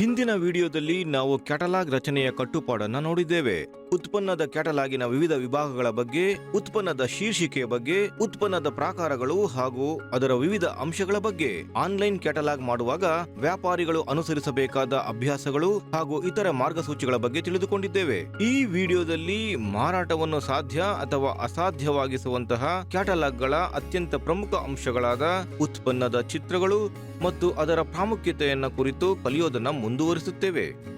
ಹಿಂದಿನ ವಿಡಿಯೋದಲ್ಲಿ ನಾವು ಕ್ಯಾಟಲಾಗ್ ರಚನೆಯ ಕಟ್ಟುಪಾಡನ್ನು ನೋಡಿದ್ದೇವೆ. ಉತ್ಪನ್ನದ ಕ್ಯಾಟಲಾಗಿನ ವಿವಿಧ ವಿಭಾಗಗಳ ಬಗ್ಗೆ, ಉತ್ಪನ್ನದ ಶೀರ್ಷಿಕೆಯ ಬಗ್ಗೆ, ಉತ್ಪನ್ನದ ಪ್ರಾಕಾರಗಳು ಹಾಗೂ ಅದರ ವಿವಿಧ ಅಂಶಗಳ ಬಗ್ಗೆ ಆನ್ಲೈನ್ ಕ್ಯಾಟಲಾಗ್ ಮಾಡುವಾಗ ವ್ಯಾಪಾರಿಗಳು ಅನುಸರಿಸಬೇಕಾದ ಅಭ್ಯಾಸಗಳು ಹಾಗೂ ಇತರ ಮಾರ್ಗಸೂಚಿಗಳ ಬಗ್ಗೆ ತಿಳಿದುಕೊಂಡಿದ್ದೇವೆ. ಈ ವಿಡಿಯೋದಲ್ಲಿ ಮಾರಾಟವನ್ನು ಸಾಧ್ಯ ಅಥವಾ ಅಸಾಧ್ಯವಾಗಿಸುವಂತಹ ಕ್ಯಾಟಲಾಗ್ಗಳ ಅತ್ಯಂತ ಪ್ರಮುಖ ಅಂಶಗಳಾದ ಉತ್ಪನ್ನದ ಚಿತ್ರಗಳು ಮತ್ತು ಅದರ ಪ್ರಾಮುಖ್ಯತೆಯನ್ನ ಕುರಿತು ಕಲಿಯೋದನ್ನ ಮುಂದುವರಿಸುತ್ತೇವೆ.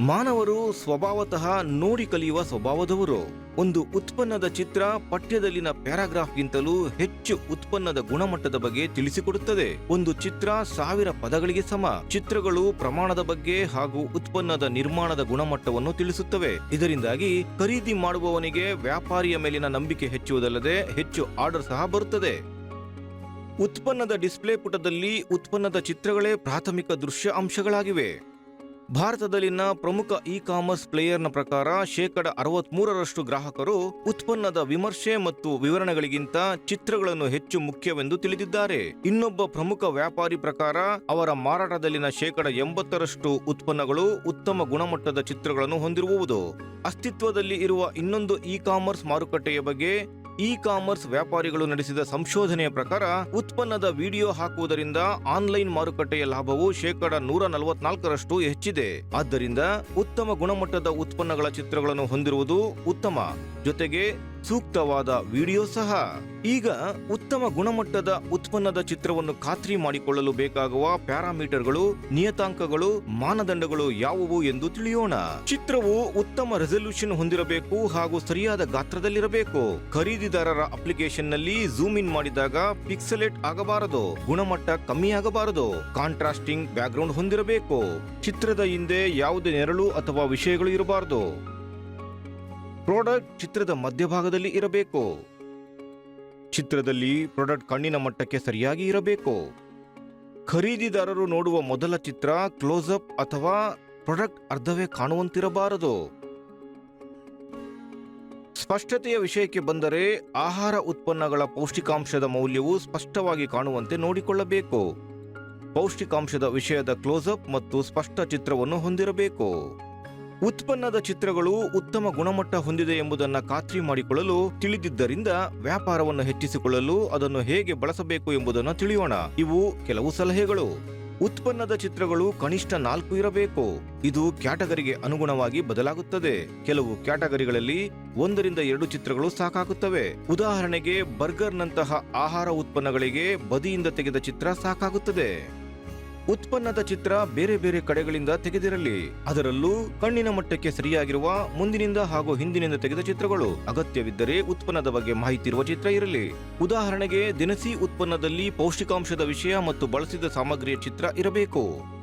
ಮಾನವರು ಸ್ವಭಾವತಃ ನೋಡಿ ಕಲಿಯುವ ಸ್ವಭಾವದವರು. ಒಂದು ಉತ್ಪನ್ನದ ಚಿತ್ರ ಪಠ್ಯದಲ್ಲಿನ ಪ್ಯಾರಾಗ್ರಾಫ್ಗಿಂತಲೂ ಹೆಚ್ಚು ಉತ್ಪನ್ನದ ಗುಣಮಟ್ಟದ ಬಗ್ಗೆ ತಿಳಿಸಿಕೊಡುತ್ತದೆ. ಒಂದು ಚಿತ್ರ ಸಾವಿರ ಪದಗಳಿಗೆ ಸಮ. ಚಿತ್ರಗಳು ಪ್ರಮಾಣದ ಬಗ್ಗೆ ಹಾಗೂ ಉತ್ಪನ್ನದ ನಿರ್ಮಾಣದ ಗುಣಮಟ್ಟವನ್ನು ತಿಳಿಸುತ್ತವೆ. ಇದರಿಂದಾಗಿ ಖರೀದಿ ಮಾಡುವವನಿಗೆ ವ್ಯಾಪಾರಿಯ ಮೇಲಿನ ನಂಬಿಕೆ ಹೆಚ್ಚುವುದಲ್ಲದೆ ಹೆಚ್ಚು ಆರ್ಡರ್ ಸಹ ಬರುತ್ತದೆ. ಉತ್ಪನ್ನದ ಡಿಸ್ಪ್ಲೇ ಪುಟದಲ್ಲಿ ಉತ್ಪನ್ನದ ಚಿತ್ರಗಳೇ ಪ್ರಾಥಮಿಕ ದೃಶ್ಯ ಅಂಶಗಳಾಗಿವೆ. ಭಾರತದಲ್ಲಿನ ಪ್ರಮುಖ ಇ ಕಾಮರ್ಸ್ ಪ್ಲೇಯರ್ನ ಪ್ರಕಾರ ಶೇಕಡ ಅರವತ್ಮೂರರಷ್ಟು ಗ್ರಾಹಕರು ಉತ್ಪನ್ನದ ವಿಮರ್ಶೆ ಮತ್ತು ವಿವರಣೆಗಳಿಗಿಂತ ಚಿತ್ರಗಳನ್ನು ಹೆಚ್ಚು ಮುಖ್ಯವೆಂದು ತಿಳಿದಿದ್ದಾರೆ. ಇನ್ನೊಬ್ಬ ಪ್ರಮುಖ ವ್ಯಾಪಾರಿ ಪ್ರಕಾರ ಅವರ ಮಾರಾಟದಲ್ಲಿನ ಶೇಕಡ ಎಂಬತ್ತರಷ್ಟು ಉತ್ಪನ್ನಗಳು ಉತ್ತಮ ಗುಣಮಟ್ಟದ ಚಿತ್ರಗಳನ್ನು ಹೊಂದಿರುವುದು. ಅಸ್ತಿತ್ವದಲ್ಲಿ ಇರುವ ಇನ್ನೊಂದು ಇ ಕಾಮರ್ಸ್ ಮಾರುಕಟ್ಟೆಯ ಬಗ್ಗೆ ಇ ಕಾಮರ್ಸ್ ವ್ಯಾಪಾರಿಗಳು ನಡೆಸಿದ ಸಂಶೋಧನೆಯ ಪ್ರಕಾರ ಉತ್ಪನ್ನದ ವಿಡಿಯೋ ಹಾಕುವುದರಿಂದ ಆನ್ಲೈನ್ ಮಾರುಕಟ್ಟೆಯ ಲಾಭವು ಶೇಕಡ ನೂರ ನಲವತ್ನಾಲ್ಕರಷ್ಟು ಹೆಚ್ಚಿದೆ. ಆದ್ದರಿಂದ ಉತ್ತಮ ಗುಣಮಟ್ಟದ ಉತ್ಪನ್ನಗಳ ಚಿತ್ರಗಳನ್ನು ಹೊಂದಿರುವುದು ಉತ್ತಮ. ಜೊತೆಗೆ ಸೂಕ್ತವಾದ ವಿಡಿಯೋ ಸಹ. ಈಗ ಉತ್ತಮ ಗುಣಮಟ್ಟದ ಉತ್ಪನ್ನದ ಚಿತ್ರವನ್ನು ಖಾತ್ರಿ ಮಾಡಿಕೊಳ್ಳಲು ಬೇಕಾಗುವ ಪ್ಯಾರಾಮೀಟರ್ಗಳು, ನಿಯತಾಂಕಗಳು, ಮಾನದಂಡಗಳು ಯಾವುವು ಎಂದು ತಿಳಿಯೋಣ. ಚಿತ್ರವು ಉತ್ತಮ ರೆಸಲ್ಯೂಷನ್ ಹೊಂದಿರಬೇಕು ಹಾಗೂ ಸರಿಯಾದ ಗಾತ್ರದಲ್ಲಿರಬೇಕು. ಖರೀದಿದಾರರ ಅಪ್ಲಿಕೇಶನ್ನಲ್ಲಿ ಝೂಮ್ ಇನ್ ಮಾಡಿದಾಗ ಪಿಕ್ಸೆಲೆಟ್ ಆಗಬಾರದು, ಗುಣಮಟ್ಟ ಕಮ್ಮಿಯಾಗಬಾರದು, ಕಾಂಟ್ರಾಸ್ಟಿಂಗ್ ಬ್ಯಾಕ್ಗ್ರೌಂಡ್ ಹೊಂದಿರಬೇಕು. ಚಿತ್ರದ ಹಿಂದೆ ಯಾವುದೇ ನೆರಳು ಅಥವಾ ವಿಷಯಗಳು ಇರಬಾರದು. ಪ್ರಾಡಕ್ಟ್ ಚಿತ್ರದ ಮಧ್ಯಭಾಗದಲ್ಲಿ ಇರಬೇಕು. ಚಿತ್ರದಲ್ಲಿ ಪ್ರಾಡಕ್ಟ್ ಕಣ್ಣಿನ ಮಟ್ಟಕ್ಕೆ ಸರಿಯಾಗಿ ಇರಬೇಕು. ಖರೀದಿದಾರರು ನೋಡುವ ಮೊದಲ ಚಿತ್ರ ಕ್ಲೋಸ್ ಅಪ್ ಅಥವಾ ಪ್ರಾಡಕ್ಟ್ ಅರ್ಧವೇ ಕಾಣುವಂತಿರಬಾರದು. ಸ್ಪಷ್ಟತೆಯ ವಿಷಯಕ್ಕೆ ಬಂದರೆ ಆಹಾರ ಉತ್ಪನ್ನಗಳ ಪೌಷ್ಟಿಕಾಂಶದ ಮೌಲ್ಯವು ಸ್ಪಷ್ಟವಾಗಿ ಕಾಣುವಂತೆ ನೋಡಿಕೊಳ್ಳಬೇಕು. ಪೌಷ್ಟಿಕಾಂಶದ ವಿಷಯದ ಕ್ಲೋಸ್ ಅಪ್ ಮತ್ತು ಸ್ಪಷ್ಟ ಚಿತ್ರವನ್ನು ಹೊಂದಿರಬೇಕು. ಉತ್ಪನ್ನದ ಚಿತ್ರಗಳು ಉತ್ತಮ ಗುಣಮಟ್ಟ ಹೊಂದಿದೆ ಎಂಬುದನ್ನು ಖಾತ್ರಿ ಮಾಡಿಕೊಳ್ಳಲು ತಿಳಿದಿದ್ದರಿಂದ ವ್ಯಾಪಾರವನ್ನು ಹೆಚ್ಚಿಸಿಕೊಳ್ಳಲು ಅದನ್ನು ಹೇಗೆ ಬಳಸಬೇಕು ಎಂಬುದನ್ನು ತಿಳಿಯೋಣ. ಇವು ಕೆಲವು ಸಲಹೆಗಳು. ಉತ್ಪನ್ನದ ಚಿತ್ರಗಳು ಕನಿಷ್ಠ ನಾಲ್ಕು ಇರಬೇಕು. ಇದು ಕ್ಯಾಟಗರಿಗೆ ಅನುಗುಣವಾಗಿ ಬದಲಾಗುತ್ತದೆ. ಕೆಲವು ಕ್ಯಾಟಗರಿಗಳಲ್ಲಿ ಒಂದರಿಂದ ಎರಡು ಚಿತ್ರಗಳು ಸಾಕಾಗುತ್ತವೆ. ಉದಾಹರಣೆಗೆ ಬರ್ಗರ್ನಂತಹ ಆಹಾರ ಉತ್ಪನ್ನಗಳಿಗೆ ಬದಿಯಿಂದ ತೆಗೆದ ಚಿತ್ರ ಸಾಕಾಗುತ್ತದೆ. ಉತ್ಪನ್ನದ ಚಿತ್ರ ಬೇರೆ ಬೇರೆ ಕಡೆಗಳಿಂದ ತೆಗೆದಿರಲಿ. ಅದರಲ್ಲೂ ಕಣ್ಣಿನ ಮಟ್ಟಕ್ಕೆ ಸರಿಯಾಗಿರುವ, ಮುಂದಿನಿಂದ ಹಾಗೂ ಹಿಂದಿನಿಂದ ತೆಗೆದ ಚಿತ್ರಗಳು. ಅಗತ್ಯವಿದ್ದರೆ ಉತ್ಪನ್ನದ ಬಗ್ಗೆ ಮಾಹಿತಿ ಇರುವ ಚಿತ್ರ ಇರಲಿ. ಉದಾಹರಣೆಗೆ ದಿನಸಿ ಉತ್ಪನ್ನದಲ್ಲಿ ಪೌಷ್ಟಿಕಾಂಶದ ವಿಷಯ ಮತ್ತು ಬಳಸಿದ ಸಾಮಗ್ರಿಯ ಚಿತ್ರ ಇರಬೇಕು.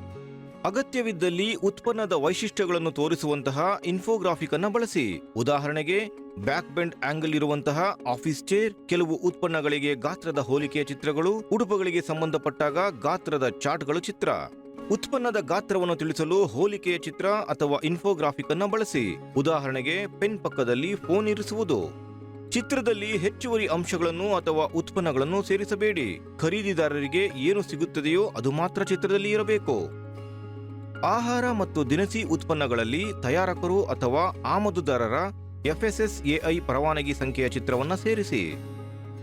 ಅಗತ್ಯವಿದ್ದಲ್ಲಿ ಉತ್ಪನ್ನದ ವೈಶಿಷ್ಟ್ಯಗಳನ್ನು ತೋರಿಸುವಂತಹ ಇನ್ಫೋಗ್ರಾಫಿಕ್ ಅನ್ನು ಬಳಸಿ. ಉದಾಹರಣೆಗೆ, ಬ್ಯಾಕ್ ಬೆಂಡ್ ಆಂಗಲ್ ಇರುವಂತಹ ಆಫೀಸ್ ಚೇರ್, ಕೆಲವು ಉತ್ಪನ್ನಗಳಿಗೆ ಗಾತ್ರದ ಹೋಲಿಕೆಯ ಚಿತ್ರಗಳು, ಉಡುಪುಗಳಿಗೆ ಸಂಬಂಧಪಟ್ಟಾಗ ಗಾತ್ರದ ಚಾರ್ಟ್ಗಳು ಚಿತ್ರ. ಉತ್ಪನ್ನದ ಗಾತ್ರವನ್ನು ತಿಳಿಸಲು ಹೋಲಿಕೆಯ ಚಿತ್ರ ಅಥವಾ ಇನ್ಫೋಗ್ರಾಫಿಕ್ ಅನ್ನು ಬಳಸಿ. ಉದಾಹರಣೆಗೆ, ಪೆನ್ ಪಕ್ಕದಲ್ಲಿ ಫೋನ್ ಇರಿಸುವುದು. ಚಿತ್ರದಲ್ಲಿ ಹೆಚ್ಚುವರಿ ಅಂಶಗಳನ್ನು ಅಥವಾ ಉತ್ಪನ್ನಗಳನ್ನು ಸೇರಿಸಬೇಡಿ. ಖರೀದಿದಾರರಿಗೆ ಏನು ಸಿಗುತ್ತದೆಯೋ ಅದು ಮಾತ್ರ ಚಿತ್ರದಲ್ಲಿ ಇರಬೇಕು. ಆಹಾರ ಮತ್ತು ದಿನಸಿ ಉತ್ಪನ್ನಗಳಲ್ಲಿ ತಯಾರಕರು ಅಥವಾ ಆಮದುದಾರರ ಎಫ್ಎಸ್ಎಸ್ಎಐ ಪರವಾನಗಿ ಸಂಖ್ಯೆಯ ಚಿತ್ರವನ್ನು ಸೇರಿಸಿ.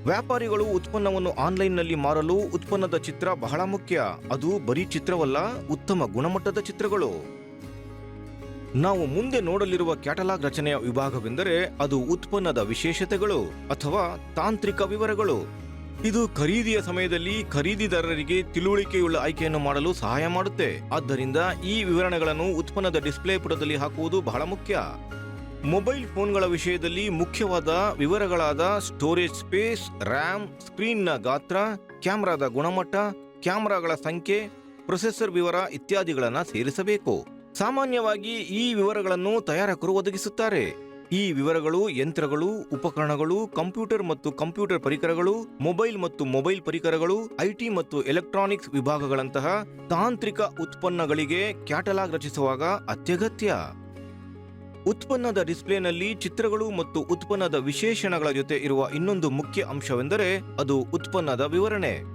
ವ್ಯಾಪಾರಿಗಳು ಉತ್ಪನ್ನವನ್ನು ಆನ್ಲೈನ್ನಲ್ಲಿ ಮಾರಲು ಉತ್ಪನ್ನದ ಚಿತ್ರ ಬಹಳ ಮುಖ್ಯ. ಅದು ಬರೀ ಚಿತ್ರವಲ್ಲ, ಉತ್ತಮ ಗುಣಮಟ್ಟದ ಚಿತ್ರಗಳು. ನಾವು ಮುಂದೆ ನೋಡಲಿರುವ ಕ್ಯಾಟಲಾಗ್ ರಚನೆಯ ವಿಭಾಗವೆಂದರೆ ಅದು ಉತ್ಪನ್ನದ ವಿಶೇಷತೆಗಳು ಅಥವಾ ತಾಂತ್ರಿಕ ವಿವರಗಳು. ಇದು ಖರೀದಿಯ ಸಮಯದಲ್ಲಿ ಖರೀದಿದಾರರಿಗೆ ತಿಳುವಳಿಕೆಯುಳ್ಳ ಆಯ್ಕೆಯನ್ನು ಮಾಡಲು ಸಹಾಯ ಮಾಡುತ್ತೆ. ಆದ್ದರಿಂದ ಈ ವಿವರಣೆಗಳನ್ನು ಉತ್ಪನ್ನದ ಡಿಸ್ಪ್ಲೇ ಪುಟದಲ್ಲಿ ಹಾಕುವುದು ಬಹಳ ಮುಖ್ಯ. ಮೊಬೈಲ್ ಫೋನ್ಗಳ ವಿಷಯದಲ್ಲಿ ಮುಖ್ಯವಾದ ವಿವರಗಳಾದ ಸ್ಟೋರೇಜ್ ಸ್ಪೇಸ್, ರ್ಯಾಮ್, ಸ್ಕ್ರೀನ್ನ ಗಾತ್ರ, ಕ್ಯಾಮ್ರಾದ ಗುಣಮಟ್ಟ, ಕ್ಯಾಮ್ರಾಗಳ ಸಂಖ್ಯೆ, ಪ್ರೊಸೆಸರ್ ವಿವರ ಇತ್ಯಾದಿಗಳನ್ನು ಸೇರಿಸಬೇಕು. ಸಾಮಾನ್ಯವಾಗಿ ಈ ವಿವರಗಳನ್ನು ತಯಾರಕರು ಒದಗಿಸುತ್ತಾರೆ. ಈ ವಿವರಗಳು, ಯಂತ್ರಗಳು, ಉಪಕರಣಗಳು, ಕಂಪ್ಯೂಟರ್ ಮತ್ತು ಕಂಪ್ಯೂಟರ್ ಪರಿಕರಗಳು, ಮೊಬೈಲ್ ಮತ್ತು ಮೊಬೈಲ್ ಪರಿಕರಗಳು ಐಟಿ ಮತ್ತು ಎಲೆಕ್ಟ್ರಾನಿಕ್ಸ್ ವಿಭಾಗಗಳಂತಹ ತಾಂತ್ರಿಕ ಉತ್ಪನ್ನಗಳಿಗೆ ಕ್ಯಾಟಲಾಗ್ ರಚಿಸುವಾಗ ಅತ್ಯಗತ್ಯ. ಉತ್ಪನ್ನದ ಡಿಸ್ಪ್ಲೇನಲ್ಲಿ ಚಿತ್ರಗಳು ಮತ್ತು ಉತ್ಪನ್ನದ ವಿಶೇಷಣಗಳ ಜೊತೆ ಇರುವ ಇನ್ನೊಂದು ಮುಖ್ಯ ಅಂಶವೆಂದರೆ ಅದು ಉತ್ಪನ್ನದ ವಿವರಣೆ.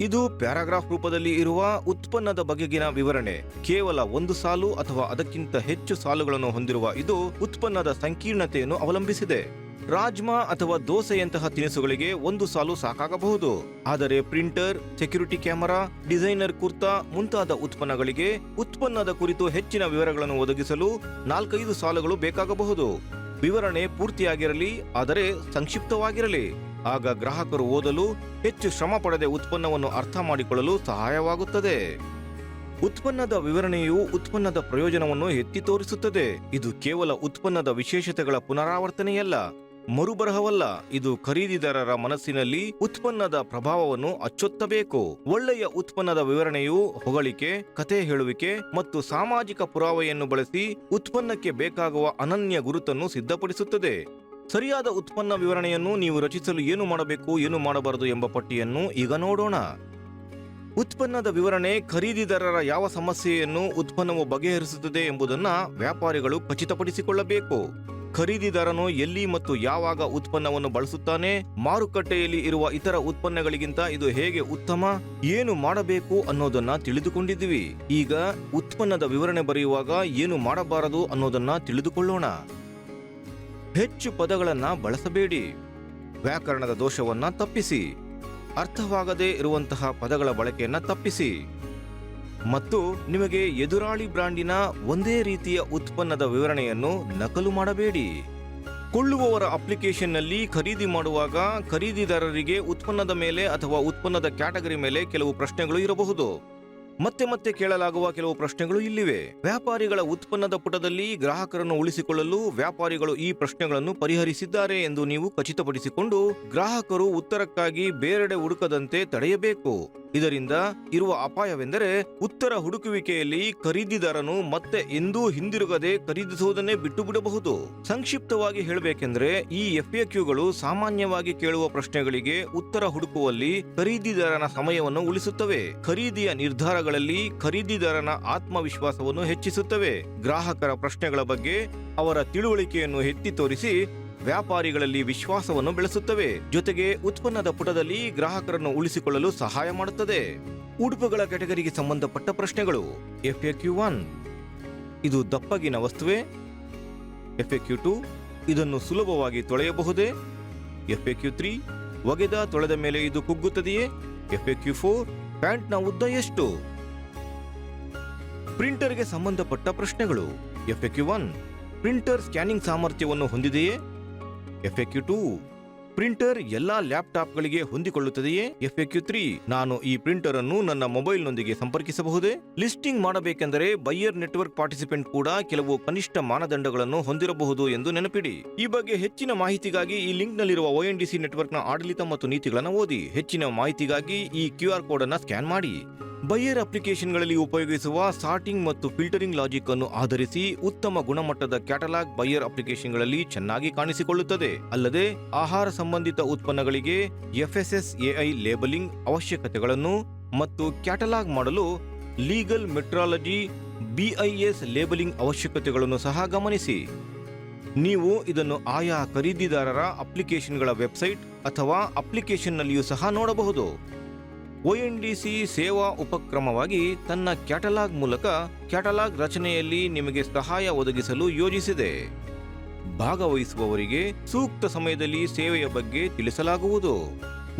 ಇದು ಪ್ಯಾರಾಗ್ರಾಫ್ ರೂಪದಲ್ಲಿ ಇರುವ ಉತ್ಪನ್ನದ ಬಗೆಗಿನ ವಿವರಣೆ. ಕೇವಲ ಒಂದು ಸಾಲು ಅಥವಾ ಅದಕ್ಕಿಂತ ಹೆಚ್ಚು ಸಾಲುಗಳನ್ನು ಹೊಂದಿರುವ ಇದು ಉತ್ಪನ್ನದ ಸಂಕೀರ್ಣತೆಯನ್ನು ಅವಲಂಬಿಸಿದೆ. ರಾಜ್ಮಾ ಅಥವಾ ದೋಸೆಯಂತಹ ತಿನಿಸುಗಳಿಗೆ ಒಂದು ಸಾಲು ಸಾಕಾಗಬಹುದು. ಆದರೆ printer, security camera, designer kurta ಮುಂತಾದ ಉತ್ಪನ್ನಗಳಿಗೆ ಉತ್ಪನ್ನದ ಕುರಿತು ಹೆಚ್ಚಿನ ವಿವರಗಳನ್ನು ಒದಗಿಸಲು ನಾಲ್ಕೈದು ಸಾಲುಗಳು ಬೇಕಾಗಬಹುದು. ವಿವರಣೆ ಪೂರ್ತಿಯಾಗಿರಲಿ, ಆದರೆ ಸಂಕ್ಷಿಪ್ತವಾಗಿರಲಿ. ಆಗ ಗ್ರಾಹಕರು ಓದಲು ಹೆಚ್ಚು ಶ್ರಮ ಪಡೆದೆ ಉತ್ಪನ್ನವನ್ನು ಅರ್ಥ ಮಾಡಿಕೊಳ್ಳಲು ಸಹಾಯವಾಗುತ್ತದೆ. ಉತ್ಪನ್ನದ ವಿವರಣೆಯು ಉತ್ಪನ್ನದ ಪ್ರಯೋಜನವನ್ನು ಎತ್ತಿ ತೋರಿಸುತ್ತದೆ. ಇದು ಕೇವಲ ಉತ್ಪನ್ನದ ವಿಶೇಷತೆಗಳ ಪುನರಾವರ್ತನೆಯಲ್ಲ. ಮರುಬರಹವಲ್ಲ. ಇದು ಖರೀದಿದಾರರ ಮನಸ್ಸಿನಲ್ಲಿ ಉತ್ಪನ್ನದ ಪ್ರಭಾವವನ್ನು ಅಚ್ಚೊತ್ತಬೇಕು. ಒಳ್ಳೆಯ ಉತ್ಪನ್ನದ ವಿವರಣೆಯು ಹೊಗಳಿಕೆ, ಕಥೆ ಹೇಳುವಿಕೆ ಮತ್ತು ಸಾಮಾಜಿಕ ಪುರಾವೆಯನ್ನು ಬಳಸಿ ಉತ್ಪನ್ನಕ್ಕೆ ಬೇಕಾಗುವ ಅನನ್ಯ ಗುರುತನ್ನು ಸಿದ್ಧಪಡಿಸುತ್ತದೆ. ಸರಿಯಾದ ಉತ್ಪನ್ನ ವಿವರಣೆಯನ್ನು ನೀವು ರಚಿಸಲು ಏನು ಮಾಡಬೇಕು, ಏನು ಮಾಡಬಾರದು ಎಂಬ ಪಟ್ಟಿಯನ್ನು ಈಗ ನೋಡೋಣ. ಉತ್ಪನ್ನದ ವಿವರಣೆ ಖರೀದಿದಾರರ ಯಾವ ಸಮಸ್ಯೆಯನ್ನು ಉತ್ಪನ್ನವು ಬಗೆಹರಿಸುತ್ತದೆ ಎಂಬುದನ್ನು ವ್ಯಾಪಾರಿಗಳು ಖಚಿತಪಡಿಸಿಕೊಳ್ಳಬೇಕು. ಖರೀದಿದಾರನು ಎಲ್ಲಿ ಮತ್ತು ಯಾವಾಗ ಉತ್ಪನ್ನವನ್ನು ಬಳಸುತ್ತಾನೆ, ಮಾರುಕಟ್ಟೆಯಲ್ಲಿ ಇರುವ ಇತರ ಉತ್ಪನ್ನಗಳಿಗಿಂತ ಇದು ಹೇಗೆ ಉತ್ತಮ, ಏನು ಮಾಡಬೇಕು ಅನ್ನೋದನ್ನ ತಿಳಿದುಕೊಂಡಿದ್ದೀವಿ. ಈಗ ಉತ್ಪನ್ನದ ವಿವರಣೆ ಬರೆಯುವಾಗ ಏನು ಮಾಡಬಾರದು ಅನ್ನೋದನ್ನ ತಿಳಿದುಕೊಳ್ಳೋಣ. ಹೆಚ್ಚು ಪದಗಳನ್ನ ಬಳಸಬೇಡಿ. ವ್ಯಾಕರಣದ ದೋಷವನ್ನ ತಪ್ಪಿಸಿ. ಅರ್ಥವಾಗದೇ ಇರುವಂತಹ ಪದಗಳ ಬಳಕೆಯನ್ನ ತಪ್ಪಿಸಿ. ಮತ್ತು ನಿಮಗೆ ಎದುರಾಳಿ ಬ್ರಾಂಡಿನ ಒಂದೇ ರೀತಿಯ ಉತ್ಪನ್ನದ ವಿವರಣೆಯನ್ನು ನಕಲು ಮಾಡಬೇಡಿ. ಕೊಳ್ಳುವವರ ಅಪ್ಲಿಕೇಶನ್ನಲ್ಲಿ ಖರೀದಿ ಮಾಡುವಾಗ ಖರೀದಿದಾರರಿಗೆ ಉತ್ಪನ್ನದ ಮೇಲೆ ಅಥವಾ ಉತ್ಪನ್ನದ ಕ್ಯಾಟಗರಿ ಮೇಲೆ ಕೆಲವು ಪ್ರಶ್ನೆಗಳು ಇರಬಹುದು. ಮತ್ತೆ ಮತ್ತೆ ಕೇಳಲಾಗುವ ಕೆಲವು ಪ್ರಶ್ನೆಗಳು ಇಲ್ಲಿವೆ. ವ್ಯಾಪಾರಿಗಳ ಉತ್ಪನ್ನದ ಪುಟದಲ್ಲಿ ಗ್ರಾಹಕರನ್ನು ಉಳಿಸಿಕೊಳ್ಳಲು ವ್ಯಾಪಾರಿಗಳು ಈ ಪ್ರಶ್ನೆಗಳನ್ನು ಪರಿಹರಿಸಿದ್ದಾರೆ ಎಂದು ನೀವು ಖಚಿತಪಡಿಸಿಕೊಂಡು ಗ್ರಾಹಕರು ಉತ್ತರಕ್ಕಾಗಿ ಬೇರೆಡೆ ಹುಡುಕದಂತೆ ತಡೆಯಬೇಕು. ಇದರಿಂದ ಇರುವ ಅಪಾಯವೆಂದರೆ ಉತ್ತರ ಹುಡುಕುವಿಕೆಯಲ್ಲಿ ಖರೀದಿದಾರನು ಮತ್ತೆ ಎಂದೂ ಹಿಂದಿರುಗದೆ ಖರೀದಿಸುವುದನ್ನೇ ಬಿಟ್ಟು ಬಿಡಬಹುದು ಸಂಕ್ಷಿಪ್ತವಾಗಿ ಹೇಳಬೇಕೆಂದರೆ ಈ ಎಫ್ಎಕ್ಯೂಗಳು ಸಾಮಾನ್ಯವಾಗಿ ಕೇಳುವ ಪ್ರಶ್ನೆಗಳಿಗೆ ಉತ್ತರ ಹುಡುಕುವಲ್ಲಿ ಖರೀದಿದಾರನ ಸಮಯವನ್ನು ಉಳಿಸುತ್ತವೆ. ಖರೀದಿಯ ನಿರ್ಧಾರಗಳಲ್ಲಿ ಖರೀದಿದಾರನ ಆತ್ಮವಿಶ್ವಾಸವನ್ನು ಹೆಚ್ಚಿಸುತ್ತವೆ. ಗ್ರಾಹಕರ ಪ್ರಶ್ನೆಗಳ ಬಗ್ಗೆ ಅವರ ತಿಳುವಳಿಕೆಯನ್ನು ಎತ್ತಿ ತೋರಿಸಿ ವ್ಯಾಪಾರಿಗಳಲ್ಲಿ ವಿಶ್ವಾಸವನ್ನು ಬೆಳೆಸುತ್ತವೆ. ಜೊತೆಗೆ ಉತ್ಪನ್ನದ ಪುಟದಲ್ಲಿ ಗ್ರಾಹಕರನ್ನು ಉಳಿಸಿಕೊಳ್ಳಲು ಸಹಾಯ ಮಾಡುತ್ತದೆ. ಉಡುಪುಗಳ ಕೆಟಗರಿಗೆ ಸಂಬಂಧಪಟ್ಟ ಪ್ರಶ್ನೆಗಳು. ಎಫ್ಎಕ್ಯೂ ಒನ್ ಇದು ದಪ್ಪಗಿನ ವಸ್ತುವೆ. ಎಫ್ಎಕ್ಯೂ ಟು ಇದನ್ನು ಸುಲಭವಾಗಿ ತೊಳೆಯಬಹುದೇ. ಎಫ್ಎಕ್ಯೂ ತ್ರೀ ಒಗೆದ ತೊಳೆದ ಮೇಲೆ ಇದು ಕುಗ್ಗುತ್ತದೆಯೇ? ಎಫ್ಎಕ್ಯೂ ಫೋರ್ ಪ್ಯಾಂಟ್ನ ಉದ್ದ ಎಷ್ಟು? ಪ್ರಿಂಟರ್ಗೆ ಸಂಬಂಧಪಟ್ಟ ಪ್ರಶ್ನೆಗಳು. ಎಫ್ಎಕ್ಯೂ ಒನ್ ಪ್ರಿಂಟರ್ ಸ್ಕ್ಯಾನಿಂಗ್ ಸಾಮರ್ಥ್ಯವನ್ನು ಹೊಂದಿದೆಯೇ? ಎಫ್ಎಕ್ಯೂ ಟೂ ಪ್ರಿಂಟರ್ ಎಲ್ಲಾ ಲ್ಯಾಪ್ಟಾಪ್ಗಳಿಗೆ ಹೊಂದಿಕೊಳ್ಳುತ್ತದೆಯೇ? ಎಫ್ಎಕ್ಯೂ ತ್ರೀ ನಾನು ಈ ಪ್ರಿಂಟರ್ ಅನ್ನು ನನ್ನ ಮೊಬೈಲ್ನೊಂದಿಗೆ ಸಂಪರ್ಕಿಸಬಹುದೇ? ಲಿಸ್ಟಿಂಗ್ ಮಾಡಬೇಕೆಂದರೆ ಬೈಯರ್ ನೆಟ್ವರ್ಕ್ ಪಾರ್ಟಿಸಿಪೆಂಟ್ ಕೂಡ ಕೆಲವು ಕನಿಷ್ಠ ಮಾನದಂಡಗಳನ್ನು ಹೊಂದಿರಬಹುದು ಎಂದು ನೆನಪಿಡಿ. ಈ ಬಗ್ಗೆ ಹೆಚ್ಚಿನ ಮಾಹಿತಿಗಾಗಿ ಈ ಲಿಂಕ್ನಲ್ಲಿರುವ ಒಎನ್ಡಿಸಿ ನೆಟ್ವರ್ಕ್ನ ಆಡಳಿತ ಮತ್ತು ನೀತಿಗಳನ್ನು ಓದಿ. ಹೆಚ್ಚಿನ ಮಾಹಿತಿಗಾಗಿ ಈ ಕ್ಯೂ ಆರ್ ಕೋಡ್ ಅನ್ನು ಸ್ಕ್ಯಾನ್ ಮಾಡಿ. ಬೈಯರ್ ಅಪ್ಲಿಕೇಶನ್ಗಳಲ್ಲಿ ಉಪಯೋಗಿಸುವ ಸಾರ್ಟಿಂಗ್ ಮತ್ತು ಫಿಲ್ಟರಿಂಗ್ ಲಾಜಿಕ್ ಅನ್ನು ಆಧರಿಸಿ ಉತ್ತಮ ಗುಣಮಟ್ಟದ ಕ್ಯಾಟಲಾಗ್ ಬೈಯರ್ ಅಪ್ಲಿಕೇಶನ್ಗಳಲ್ಲಿ ಚೆನ್ನಾಗಿ ಕಾಣಿಸಿಕೊಳ್ಳುತ್ತದೆ. ಅಲ್ಲದೆ, ಆಹಾರ ಸಂಬಂಧಿತ ಉತ್ಪನ್ನಗಳಿಗೆ ಎಫ್ಎಸ್ಎಸ್ಎಐ ಲೇಬಲಿಂಗ್ ಅವಶ್ಯಕತೆಗಳನ್ನು ಮತ್ತು ಕ್ಯಾಟಲಾಗ್ ಮಾಡಲು ಲೀಗಲ್ ಮೆಟ್ರಾಲಜಿ ಬಿಐಎಸ್ ಲೇಬಲಿಂಗ್ ಅವಶ್ಯಕತೆಗಳನ್ನು ಸಹ ಗಮನಿಸಿ. ನೀವು ಇದನ್ನು ಆಯಾ ಖರೀದಿದಾರರ ಅಪ್ಲಿಕೇಶನ್ಗಳ ವೆಬ್ಸೈಟ್ ಅಥವಾ ಅಪ್ಲಿಕೇಶನ್ನಲ್ಲಿಯೂ ಸಹ ನೋಡಬಹುದು. ಒಎನ್ಡಿಸಿ ಸೇವಾ ಉಪಕ್ರಮವಾಗಿ ತನ್ನ ಕ್ಯಾಟಲಾಗ್ ಮೂಲಕ ಕ್ಯಾಟಲಾಗ್ ರಚನೆಯಲ್ಲಿ ನಿಮಗೆ ಸಹಾಯ ಒದಗಿಸಲು ಯೋಜಿಸಿದೆ. ಭಾಗವಹಿಸುವವರಿಗೆ ಸೂಕ್ತ ಸಮಯದಲ್ಲಿ ಸೇವೆಯ ಬಗ್ಗೆ ತಿಳಿಸಲಾಗುವುದು.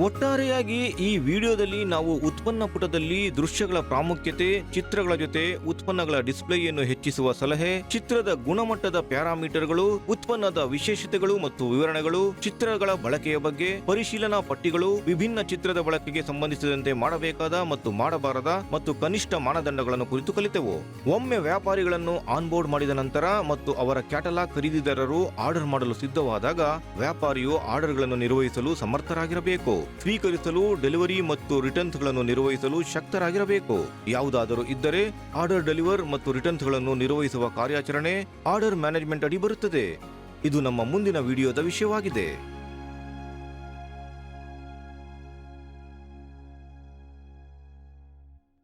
ಒಟ್ಟಾರೆಯಾಗಿ ಈ ವಿಡಿಯೋದಲ್ಲಿ ನಾವು ಉತ್ಪನ್ನ ಪುಟದಲ್ಲಿ ದೃಶ್ಯಗಳ ಪ್ರಾಮುಖ್ಯತೆ, ಚಿತ್ರಗಳ ಜೊತೆ ಉತ್ಪನ್ನಗಳ ಡಿಸ್ಪ್ಲೇಯನ್ನು ಹೆಚ್ಚಿಸುವ ಸಲಹೆ, ಚಿತ್ರದ ಗುಣಮಟ್ಟದ ಪ್ಯಾರಾಮೀಟರ್ಗಳು, ಉತ್ಪನ್ನದ ವಿಶೇಷತೆಗಳು ಮತ್ತು ವಿವರಣೆಗಳು, ಚಿತ್ರಗಳ ಬಳಕೆಯ ಬಗ್ಗೆ, ಪರಿಶೀಲನಾ ಪಟ್ಟಿಗಳು, ವಿಭಿನ್ನ ಚಿತ್ರದ ಬಳಕೆಗೆ ಸಂಬಂಧಿಸಿದಂತೆ ಮಾಡಬೇಕಾದ ಮತ್ತು ಮಾಡಬಾರದ ಮತ್ತು ಕನಿಷ್ಠ ಮಾನದಂಡಗಳನ್ನು ಕುರಿತು ಕಲಿತೆವು. ಒಮ್ಮೆ ವ್ಯಾಪಾರಿಗಳನ್ನು ಆನ್ಬೋರ್ಡ್ ಮಾಡಿದ ನಂತರ ಮತ್ತು ಅವರ ಕ್ಯಾಟಲಾಗ್ ಖರೀದಿದಾರರು ಆರ್ಡರ್ ಮಾಡಲು ಸಿದ್ಧವಾದಾಗ ವ್ಯಾಪಾರಿಯು ಆರ್ಡರ್ಗಳನ್ನು ನಿರ್ವಹಿಸಲು ಸಮರ್ಥರಾಗಿರಬೇಕು. ಸ್ವೀಕರಿಸಲು, ಡೆಲಿವರಿ ಮತ್ತು ರಿಟರ್ನ್ಸ್ಗಳನ್ನು ನಿರ್ವಹಿಸಲು ಶಕ್ತರಾಗಿರಬೇಕು. ಯಾವುದಾದರೂ ಇದ್ದರೆ ಆರ್ಡರ್ ಡೆಲಿವರ್ ಮತ್ತು ರಿಟರ್ನ್ಸ್ಗಳನ್ನು ನಿರ್ವಹಿಸುವ ಕಾರ್ಯಾಚರಣೆ ಆರ್ಡರ್ ಮ್ಯಾನೇಜ್ಮೆಂಟ್ ಅಡಿ ಬರುತ್ತದೆ. ಇದು ನಮ್ಮ ಮುಂದಿನ ವಿಡಿಯೋದ ವಿಷಯವಾಗಿದೆ.